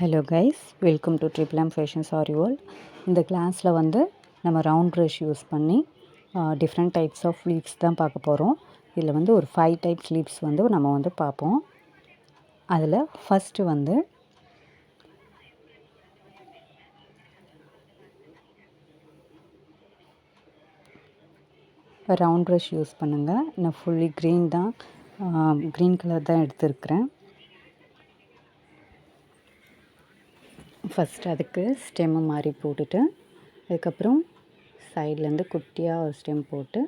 Hello guys welcome to triple M fashion sari world இந்த கிளாஸில் வந்து நம்ம ரவுண்ட் ப்ரஷ் யூஸ் பண்ணி டிஃப்ரெண்ட் டைப்ஸ் ஆஃப் லீவ்ஸ் தான் பார்க்க போகிறோம் இதில் வந்து ஒரு ஃபைவ் டைப்ஸ் லீவ்ஸ் வந்து நம்ம வந்து பார்ப்போம். அதில் ஃபஸ்ட்டு வந்து ரவுண்ட் ப்ரஷ் யூஸ் பண்ணுங்கள் நான் ஃபுல்லி க்ரீன் தான் க்ரீன் கலர் தான் எடுத்திருக்கிறேன். ஃபஸ்ட்டு அதுக்கு ஸ்டெம்மு மாதிரி போட்டுட்டு அதுக்கப்புறம் சைட்லேருந்து குட்டியாக ஒரு ஸ்டெம் போட்டு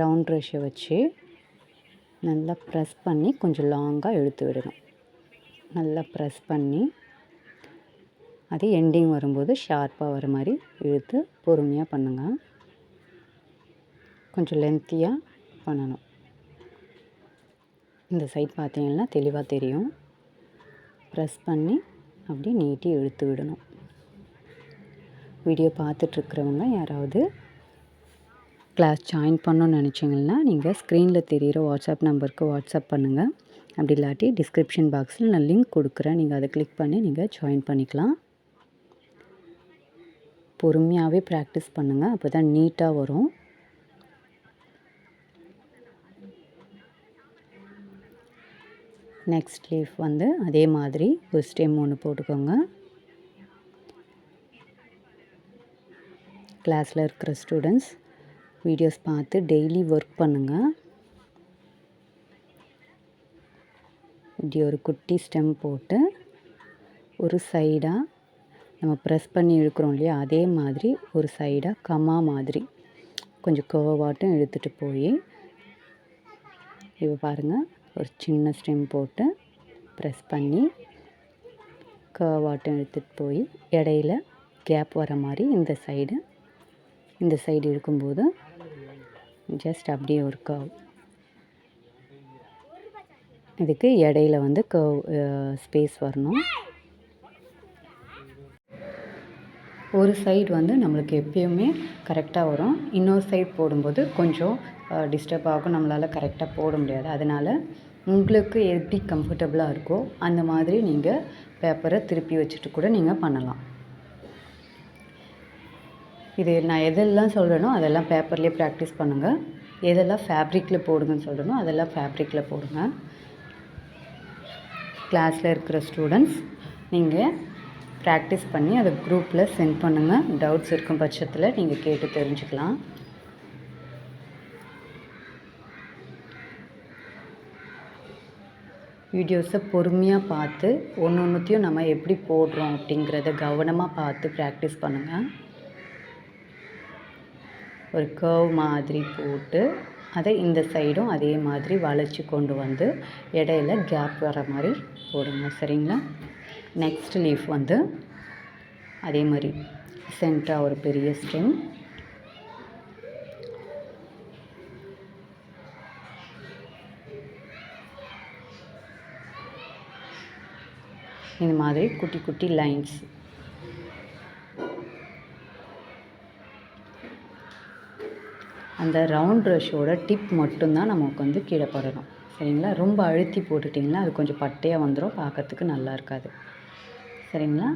ரவுண்ட் ரேஷை வச்சு நல்லா ப்ரெஸ் பண்ணி கொஞ்சம் லாங்காக இழுத்து விடணும். நல்லா ப்ரெஸ் பண்ணி அது எண்டிங் வரும்போது ஷார்ப்பாக வர மாதிரி இழுத்து பொறுமையாக பண்ணுங்கள் கொஞ்சம் லென்த்தியாக பண்ணணும். இந்த சைட் பார்த்தீங்கன்னா தெளிவாக தெரியும். ப்ரெஸ் பண்ணி அப்படியே நீட்டி இழுத்து விடணும். வீடியோ பார்த்துட்ருக்குறவங்க யாராவது கிளாஸ் ஜாயின் பண்ணணும்னு நினச்சிங்கன்னா நீங்கள் ஸ்க்ரீனில் தெரிகிற வாட்ஸ்அப் நம்பருக்கு வாட்ஸ்அப் பண்ணுங்கள் அப்படி இல்லாட்டி டிஸ்கிரிப்ஷன் பாக்ஸில் நான் லிங்க் கொடுக்குறேன். நீங்கள் அதை கிளிக் பண்ணி நீங்கள் ஜாயின் பண்ணிக்கலாம். பொறுமையாகவே ப்ராக்டிஸ் பண்ணுங்கள் அப்போ தான் நீட்டாக வரும். நெக்ஸ்ட் லீஃப் வந்து அதே மாதிரி ஒரு ஸ்டெம் ஒன்று போட்டுக்கோங்க. கிளாஸில் இருக்கிற ஸ்டூடெண்ட்ஸ் வீடியோஸ் பார்த்து டெய்லி ஒர்க் பண்ணுங்கள் இப்படி ஒரு குட்டி ஸ்டெம் போட்டு ஒரு சைடாக நம்ம ப்ரெஸ் பண்ணி இழுக்கிறோம் இல்லையா அதே மாதிரி ஒரு சைடாக கமா மாதிரி. கொஞ்சம் கோவாட்டும் இழுத்துட்டு போய் இப்போ பாருங்கள் ஒரு சின்ன ஸ்டெம் போட்டு ப்ரெஸ் பண்ணி கர்வாட்டம் எடுத்துகிட்டு போய் இடையில கேப் வர மாதிரி இந்த சைடு இந்த சைடு இருக்கும்போது ஜஸ்ட் அப்படியே ஒரு கர்வ் இதுக்கு இடையில வந்து கர்வ் ஸ்பேஸ் வரணும். ஒரு சைடு வந்து நம்மளுக்கு எப்பயுமே கரெக்டாக வரும். இன்னொரு சைடு போடும்போது கொஞ்சம் டிஸ்டர்ப் ஆகும். நம்மளால் கரெக்டாக போட முடியாது. அதனால் உங்களுக்கு எப்படி கம்ஃபர்டபுளாக இருக்கோ அந்த மாதிரி நீங்கள் பேப்பரை திருப்பி வச்சுட்டு கூட நீங்கள் பண்ணலாம். இது நான் எதெல்லாம் சொல்கிறேனோ அதெல்லாம் பேப்பர்லேயே ப்ராக்டிஸ் பண்ணுங்கள் எதெல்லாம் ஃபேப்ரிக்கில் போடுங்கன்னு சொல்கிறேனோ அதெல்லாம் ஃபேப்ரிக்கில் போடுங்க. கிளாஸில் இருக்கிற ஸ்டூடெண்ட்ஸ் நீங்கள் ப்ராக்டிஸ் பண்ணி அதை குரூப்பில் சென்ட் பண்ணுங்கள் டவுட்ஸ் இருக்கும் பட்சத்தில் நீங்கள் கேட்டு தெரிஞ்சுக்கலாம். வீடியோஸை பொறுமையாக பார்த்து ஒன்று ஒன்றுத்தையும் நம்ம எப்படி போடுறோம் அப்படிங்கிறத கவனமாக பார்த்து ப்ராக்டிஸ் பண்ணுங்கள் ஒரு கர்வ் மாதிரி போட்டு அதை இந்த சைடும் அதே மாதிரி வளைச்சி கொண்டு வந்து இடையில கேப் வர மாதிரி போடுங்க. சரிங்களா? நெக்ஸ்ட் லீஃப் வந்து அதே மாதிரி சென்டராக ஒரு பெரிய ஸ்ட்ரிங் இந்த மாதிரி குட்டி குட்டி லைன்ஸ் அந்த ரவுண்ட் ப்ரஷோட டிப் மட்டும்தான் நமக்கு வந்து கீழே படணும். சரிங்களா? ரொம்ப அழுத்தி போட்டுட்டிங்கன்னா அது கொஞ்சம் பட்டையாக வந்துடும் பார்க்கறதுக்கு நல்லா இருக்காது. சரிங்களா?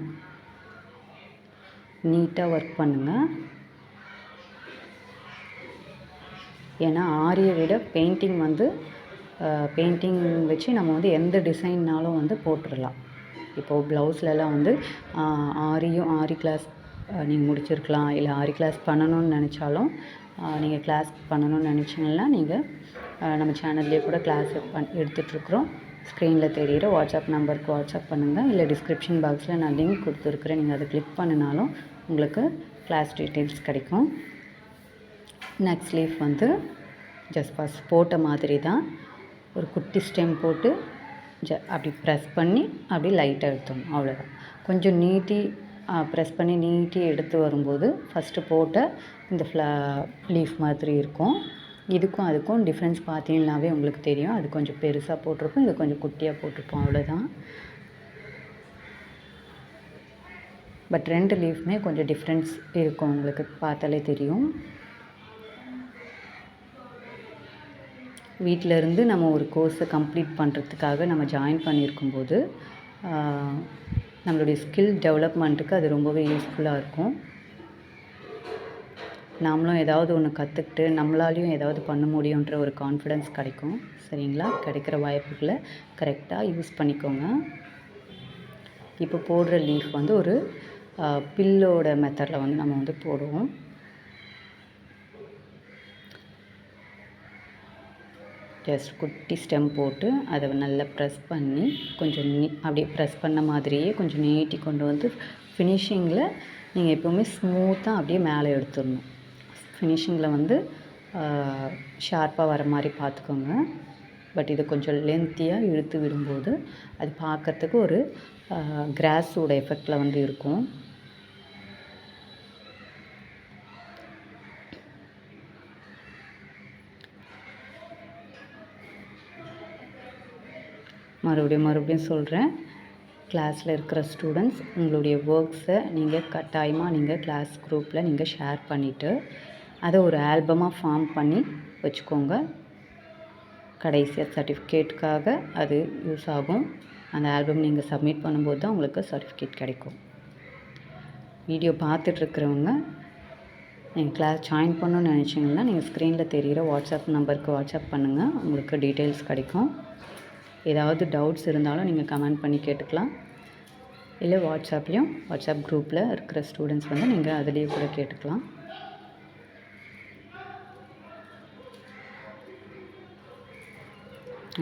நீட்டாக ஒர்க் பண்ணுங்கள் ஏன்னா ஆரியை விட பெயிண்டிங் வந்து பெயிண்டிங் வச்சு நம்ம வந்து எந்த டிசைன்னாலும் வந்து போட்டுடலாம் இப்போது ப்ளவுஸ்லலாம் வந்து ஆரியும் ஆரி கிளாஸ் நீங்கள் முடிச்சிருக்கலாம். இல்லை ஆரி கிளாஸ் பண்ணணும்னு நினச்சாலும் நீங்கள் கிளாஸ் பண்ணணும்னு நினச்சிங்கன்னா நீங்கள் நம்ம சேனல்லே கூட கிளாஸ் பண் எடுத்துகிட்ருக்குறோம் ஸ்க்ரீனில் தெரிகிற வாட்ஸ்அப் நம்பருக்கு வாட்ஸ்அப் பண்ணுங்கள் இல்லை டிஸ்கிரிப்ஷன் பாக்ஸில் நான் லிங்க் கொடுத்துருக்குறேன். நீங்கள் அதை கிளிக் பண்ணினாலும் உங்களுக்கு கிளாஸ் டீட்டெயில்ஸ் கிடைக்கும். நெக்ஸ்ட் லீஃப் வந்து ஜஸ்ட் பாஸ் போட்ட மாதிரி தான். ஒரு குட்டி ஸ்டெம் போட்டு ஜ அப்படி ப்ரெஸ் பண்ணி அப்படி லைட்டாக எடுத்துடணும். அவ்வளோதான் கொஞ்சம் நீட்டி ப்ரெஸ் பண்ணி நீட்டி எடுத்து வரும்போது ஃபஸ்ட்டு போட்ட இந்த ஃப்ளா லீஃப் மாதிரி இருக்கும். இதுக்கும் அதுக்கும் டிஃப்ரென்ஸ் பார்த்தீங்கன்னாவே உங்களுக்கு தெரியும். அது கொஞ்சம் பெருசாக போட்டிருப்போம் இது கொஞ்சம் குட்டியாக போட்டிருப்போம் அவ்வளோதான் பட் ரெண்டு லீஃப்மே கொஞ்சம் டிஃப்ரென்ஸ் இருக்கும். உங்களுக்கு பார்த்தாலே தெரியும். வீட்டிலருந்து நம்ம ஒரு கோர்ஸை கம்ப்ளீட் பண்ணுறதுக்காக நம்ம ஜாயின் பண்ணியிருக்கும்போது போது நம்மளுடைய ஸ்கில் டெவலப்மெண்ட்டுக்கு அது ரொம்பவே யூஸ்ஃபுல்லாக இருக்கும். நாமளும் ஏதாவது ஒன்று கற்றுக்கிட்டு நம்மளாலையும் ஏதாவது பண்ண முடியுன்ற ஒரு கான்ஃபிடென்ஸ் கிடைக்கும். சரிங்களா? கிடைக்கிற வாய்ப்புகளை கரெக்டாக யூஸ் பண்ணிக்கோங்க. இப்போ போடுற லீஃப் வந்து ஒரு பில்லோட மெத்தடில் வந்து நம்ம வந்து போடுவோம். ஜஸ்ட் குட்டி ஸ்டெம் போட்டு அதை நல்லா ப்ரெஸ் பண்ணி கொஞ்சம் நீ அப்படியே ப்ரெஸ் பண்ண மாதிரியே கொஞ்சம் நீட்டி கொண்டு வந்து ஃபினிஷிங்கில் நீங்கள் எப்போவுமே ஸ்மூத்தாக அப்படியே மேலே எடுத்துடணும். ஃபினிஷிங்கில் வந்து ஷார்ப்பாக வர மாதிரி பார்த்துக்கோங்க. பட் இது கொஞ்சம் லென்த்தியாக இழுத்து விடும்போது அது பார்க்குறதுக்கு ஒரு கிராஸோட எஃபெக்டில் வந்து இருக்கும். மறுபடியும் மறுபடியும் சொல்கிறேன் கிளாஸில் இருக்கிற ஸ்டூடெண்ட்ஸ் உங்களுடைய ஒர்க்ஸை நீங்கள் கட்டாயமாக நீங்கள் கிளாஸ் குரூப்பில் நீங்கள் ஷேர் பண்ணிவிட்டு அதை ஒரு ஆல்பமாக ஃபார்ம் பண்ணி வச்சுக்கோங்க. கடைசியாக சர்டிஃபிகேட்டுக்காக அது யூஸ் ஆகும். அந்த ஆல்பம் நீங்கள் சப்மிட் பண்ணும்போது தான் உங்களுக்கு சர்டிஃபிகேட் கிடைக்கும். வீடியோ பார்த்துட்ருக்கிறவங்க நீங்கள் கிளாஸ் ஜாயின் பண்ணணும்னு நினச்சிங்கன்னா நீங்கள் ஸ்க்ரீனில் தெரிகிற வாட்ஸ்அப் நம்பருக்கு வாட்ஸ்அப் பண்ணுங்கள் உங்களுக்கு டீட்டெயில்ஸ் கிடைக்கும். ஏதாவது டவுட்ஸ் இருந்தாலும் நீங்கள் கமெண்ட் பண்ணி கேட்டுக்கலாம். இல்லை வாட்ஸ்அப்லேயும் வாட்ஸ்அப் குரூப்பில் இருக்கிற ஸ்டூடெண்ட்ஸ் வந்து நீங்கள் அதுலேயே கூட கேட்டுக்கலாம்.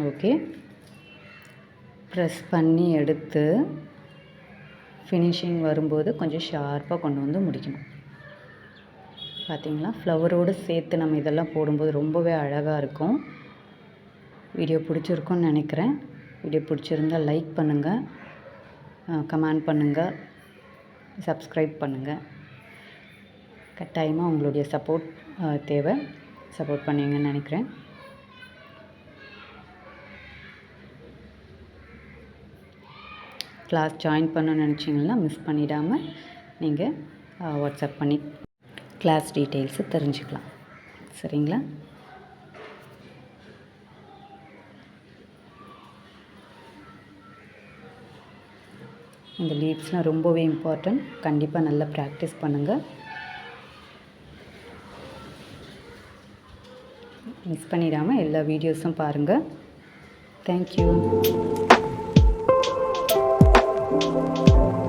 ஓகே. ப்ரெஸ் பண்ணி எடுத்து ஃபினிஷிங் வரும்போது கொஞ்சம் ஷார்ப்பாக கொண்டு வந்து முடிக்கணும். பார்த்தீங்களா ஃப்ளவரோடு சேர்த்து நம்ம இதெல்லாம் போடும்போது ரொம்பவே அழகாக இருக்கும். வீடியோ பிடிச்சிருக்கும்னு நினைக்கிறேன். வீடியோ பிடிச்சிருந்தா லைக் பண்ணுங்கள் கமெண்ட் பண்ணுங்கள் சப்ஸ்கிரைப் பண்ணுங்கள் கட்டாயமாக உங்களுடைய சப்போர்ட் தேவை. சப்போர்ட் பண்ணுவீங்கன்னு நினைக்கிறேன். கிளாஸ் ஜாயின் பண்ணணும்னு நினச்சிங்கன்னா மிஸ் பண்ணிடாமல் நீங்கள் வாட்ஸ்அப் பண்ணி கிளாஸ் டீட்டெயில்ஸு தெரிஞ்சுக்கலாம். சரிங்களா? இந்த லீவ்ஸ்லாம் ரொம்பவே இம்பார்ட்டண்ட் கண்டிப்பாக நல்லா ப்ராக்டிஸ் பண்ணுங்கள் மிஸ் பண்ணிடாமல் எல்லா வீடியோஸும் பாருங்கள் தேங்க்யூ Thank you.